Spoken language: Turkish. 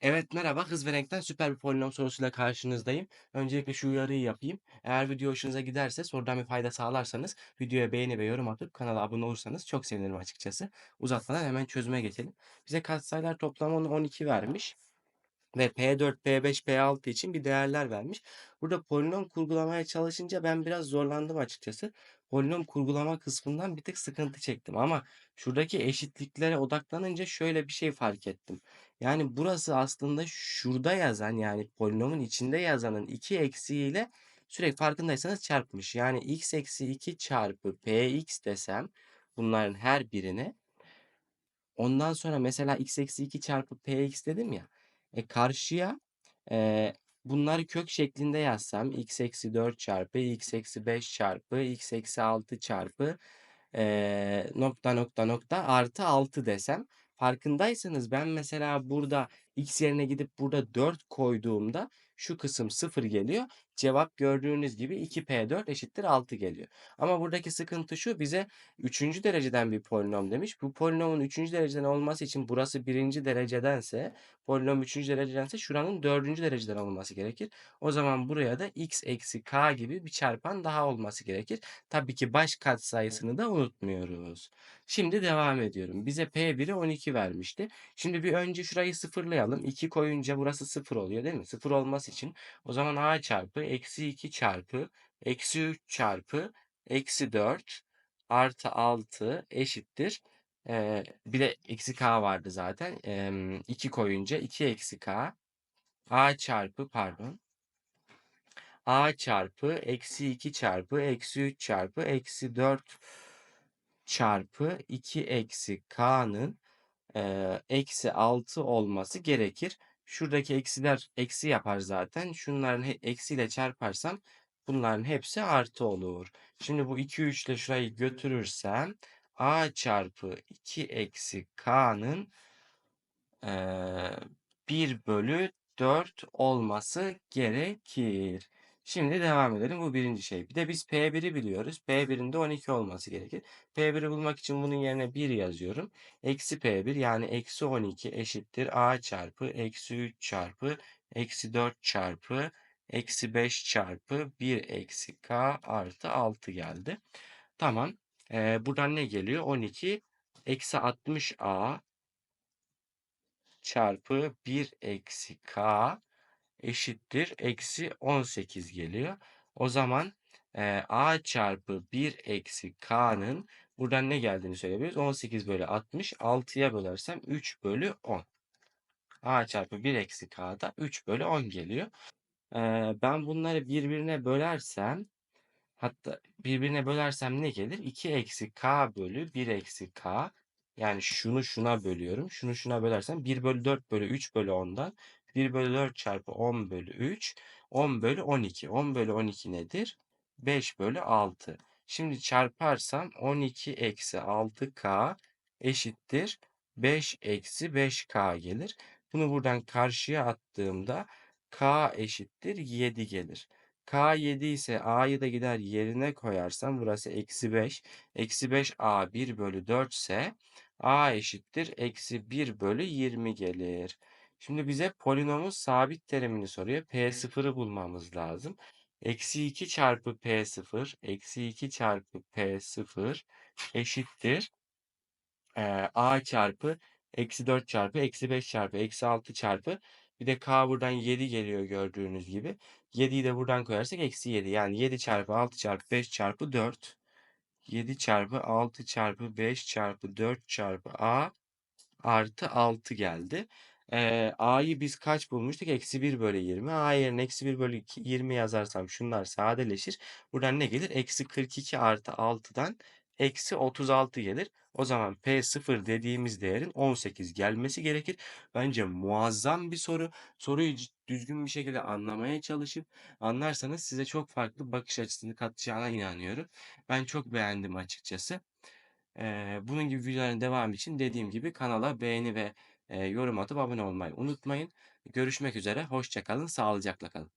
Evet, merhaba. Hız ve renkten süper bir polinom sorusuyla karşınızdayım. Öncelikle şu uyarıyı yapayım. Eğer video hoşunuza giderse, sorudan bir fayda sağlarsanız, videoya beğeni ve yorum atıp kanala abone olursanız çok sevinirim açıkçası. Uzatmadan hemen çözüme geçelim. Bize katsayılar toplamı 12 vermiş ve P4, P5, P6 için bir değerler vermiş. Burada polinom kurgulamaya çalışınca ben biraz zorlandım açıkçası. Polinom kurgulama kısmından bir tık sıkıntı çektim ama şuradaki eşitliklere odaklanınca şöyle bir şey fark ettim. Yani burası aslında şurada yazan yani polinomun içinde yazanın 2 eksiğiyle sürekli farkındaysanız çarpmış. Yani x eksi 2 çarpı px desem bunların her birine Ondan sonra mesela x eksi 2 çarpı px dedim ya. E karşıya e, bunları kök şeklinde yazsam x eksi 4 çarpı x eksi 5 çarpı x eksi 6 çarpı e, nokta nokta nokta artı 6 desem. Farkındaysanız ben mesela burada x yerine gidip burada 4 koyduğumda şu kısım 0 geliyor. Cevap gördüğünüz gibi 2p4 eşittir 6 geliyor. Ama buradaki sıkıntı şu bize 3. dereceden bir polinom demiş. Bu polinomun 3. dereceden olması için burası 1. derecedense polinom 3. derecedense şuranın 4. dereceden olması gerekir. O zaman buraya da x eksi k gibi bir çarpan daha olması gerekir. Tabii ki baş katsayısını da unutmuyoruz. Şimdi devam ediyorum. Bize P1'i 12 vermişti. Şimdi bir önce şurayı sıfırlayalım. 2 koyunca burası 0 oluyor değil mi? 0 olması için o zaman a çarpı eksi 2 çarpı eksi 3 çarpı eksi 4 artı 6 eşittir. Ee, bir de eksi k vardı zaten. Ee, 2 koyunca 2 eksi k a çarpı pardon a çarpı eksi 2 çarpı eksi 3 çarpı eksi 4 çarpı 2 eksi k'nın eksi 6 olması gerekir. Şuradaki eksiler eksi yapar zaten. Şunların eksiyle çarparsam bunların hepsi artı olur. Şimdi bu 2 3 ile şurayı götürürsem a çarpı 2 eksi k'nın eee 1 bölü 4 olması gerekir. Şimdi devam edelim. Bu birinci şey. Bir de biz P1'i biliyoruz. P1'in de 12 olması gerekir. P1'i bulmak için bunun yerine 1 yazıyorum. Eksi P1 yani eksi 12 eşittir A çarpı eksi 3 çarpı eksi 4 çarpı eksi 5 çarpı 1 eksi K artı 6 geldi. Tamam. Ee, buradan ne geliyor? 12 eksi 60 A çarpı 1 eksi k eşittir eksi 18 geliyor. O zaman e, a çarpı 1 eksi k'nın buradan ne geldiğini söyleyebiliriz. 18 bölü 60 6'ya bölersem 3 bölü 10. a çarpı 1 eksi k'da 3 bölü 10 geliyor. E, ben bunları birbirine bölersem Hatta birbirine bölersem ne gelir? 2 eksi k bölü 1 eksi k. Yani şunu şuna bölüyorum. Şunu şuna bölersem 1 bölü 4 bölü 3 bölü 10'dan 1 bölü 4 çarpı 10 bölü 3 10 bölü 12. 10 bölü 12 nedir? 5 bölü 6. Şimdi çarparsam 12 eksi 6k eşittir 5 eksi 5k gelir. Bunu buradan karşıya attığımda k eşittir 7 gelir. K 7 ise A'yı da gider yerine koyarsam burası eksi 5. Eksi 5 A 1 bölü 4 ise A eşittir eksi 1 bölü 20 gelir. Şimdi bize polinomun sabit terimini soruyor. P0'ı bulmamız lazım. Eksi 2 çarpı P0 eksi 2 çarpı P0 eşittir. Ee, A çarpı eksi 4 çarpı eksi 5 çarpı eksi 6 çarpı bir de k buradan 7 geliyor gördüğünüz gibi. 7'yi de buradan koyarsak eksi 7. Yani 7 çarpı 6 çarpı 5 çarpı 4. 7 çarpı 6 çarpı 5 çarpı 4 çarpı a artı 6 geldi. Ee, a'yı biz kaç bulmuştuk? Eksi 1 bölü 20. a yerine eksi 1 bölü 20 yazarsam şunlar sadeleşir. Buradan ne gelir? Eksi 42 artı 6'dan eksi 36 gelir. O zaman P0 dediğimiz değerin 18 gelmesi gerekir. Bence muazzam bir soru. Soruyu düzgün bir şekilde anlamaya çalışıp anlarsanız size çok farklı bakış açısını katacağına inanıyorum. Ben çok beğendim açıkçası. Ee, bunun gibi videoların devamı için dediğim gibi kanala beğeni ve yorum atıp abone olmayı unutmayın. Görüşmek üzere. Hoşça kalın. Sağlıcakla kalın.